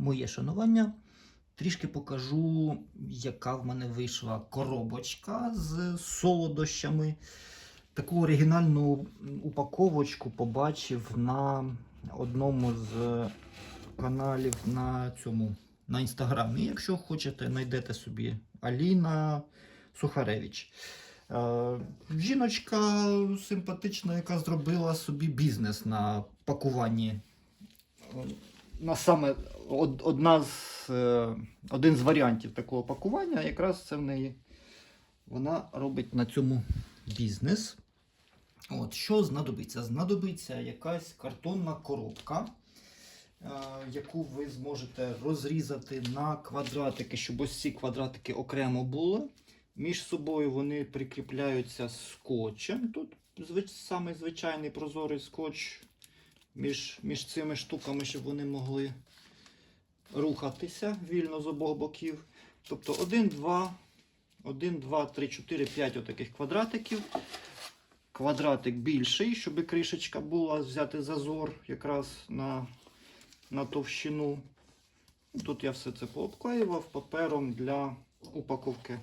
моє шанування. Трішки покажу, яка в мене вийшла коробочка з солодощами. Таку оригінальну упаковочку побачив на одному з каналів на цьому на інстаграмі. Якщо хочете, знайдете собі Аліна Сухаревич. Е, Жіночка симпатична, яка зробила собі бізнес на пакуванні. Саме одна з, е, один з варіантів такого пакування, якраз це в неї вона робить на цьому бізнес. От, що знадобиться? Знадобиться якась картонна коробка, е, яку ви зможете розрізати на квадратики, щоб ось ці квадратики окремо були. Між собою вони прикріпляються скотчем. Тут звич... самий звичайний прозорий скотч між, між цими штуками, щоб вони могли рухатися вільно з обох боків. Тобто 1, 2, 1, 2, 3, 4, 5 отаких квадратиків. Квадратик більший, щоб кришечка була, взяти зазор якраз на, на товщину. Тут я все це пообклеював папером для упаковки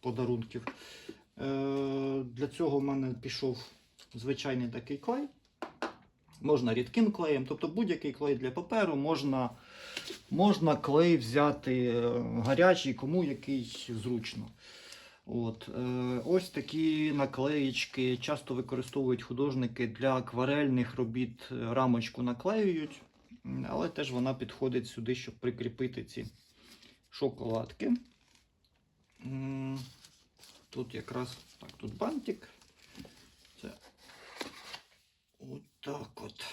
подарунків. Е, для цього в мене пішов звичайний такий клей. Можна рідким клеєм, тобто будь-який клей для паперу, можна, можна клей взяти е, гарячий, кому який зручно. От, е, ось такі наклеїчки часто використовують художники для акварельних робіт, е, рамочку наклеюють, але теж вона підходить сюди, щоб прикріпити ці шоколадки. Тут якраз так, тут бантик. Це отак от.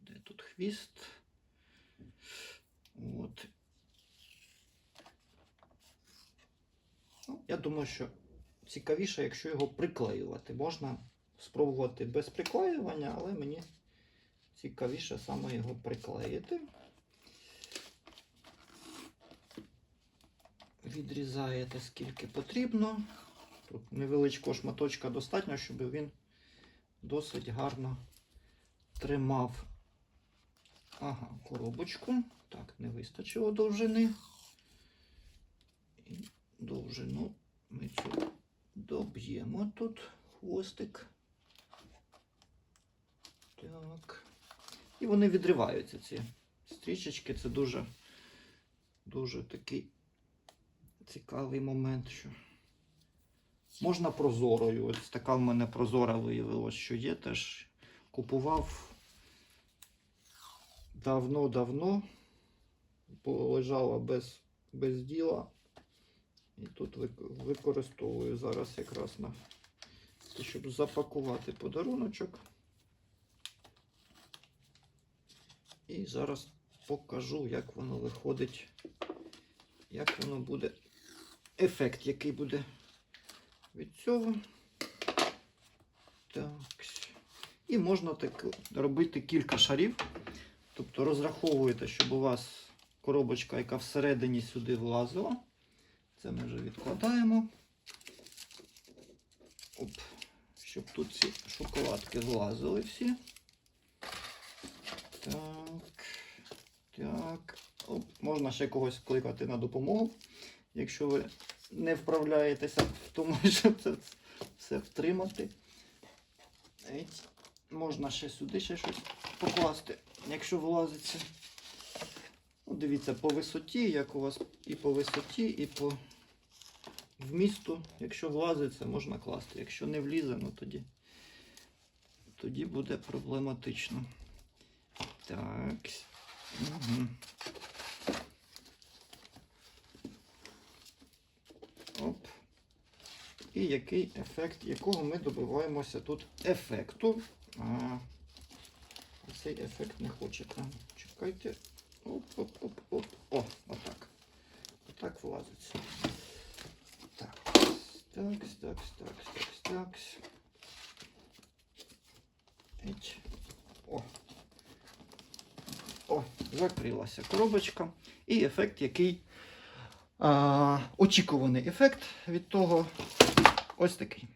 Де тут хвіст? От. Ну, я думаю, що цікавіше, якщо його приклеювати. Можна спробувати без приклеювання, але мені цікавіше саме його приклеїти. Відрізаєте скільки потрібно. Тут невеличкого шматочка достатньо, щоб він досить гарно тримав ага, коробочку. Так, не вистачило довжини. І довжину ми цю доб'ємо тут хвостик. Так. І вони відриваються, ці стрічечки. Це дуже, дуже такий цікавий момент, що можна прозорою. Ось така в мене прозора виявилось, що є теж. Купував давно-давно, полежала без, без діла. І тут використовую зараз якраз на те, щоб запакувати подаруночок. І зараз покажу, як воно виходить, як воно буде, ефект, який буде від цього. Так. І можна так робити кілька шарів. Тобто розраховуєте, щоб у вас коробочка, яка всередині сюди влазила. Це ми вже відкладаємо. Оп. Щоб тут ці шоколадки влазили всі. Так. Так. Оп. Можна ще когось кликати на допомогу, якщо ви не вправляєтеся в тому, щоб це все втримати. Можна ще сюди ще щось покласти, якщо влазиться. Ну, дивіться, по висоті, як у вас і по висоті, і по вмісту. Якщо влазиться, можна класти. Якщо не влізе, ну тоді, тоді буде проблематично. Так. Угу. Оп. І який ефект, якого ми добиваємося тут ефекту. А, цей ефект не хоче. А, чекайте. Оп-оп-оп-оп. О, отак. Отак влазиться. Так. Так, так, так, так, так. О. О, закрилася коробочка. І ефект, який а, очікуваний ефект від того ось такий.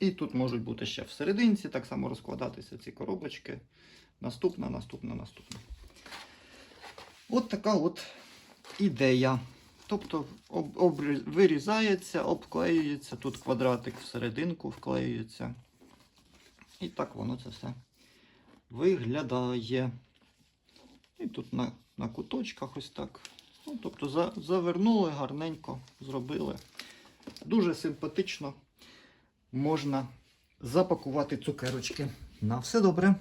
І тут можуть бути ще всерединці, так само розкладатися ці коробочки. Наступна, наступна, наступна. От така от ідея. Тобто об, обрі- вирізається, обклеюється, тут квадратик всерединку вклеюється. І так воно це все виглядає. І тут на, на куточках ось так. Ну, тобто за, завернули гарненько, зробили. Дуже симпатично можна запакувати цукерочки. На все добре.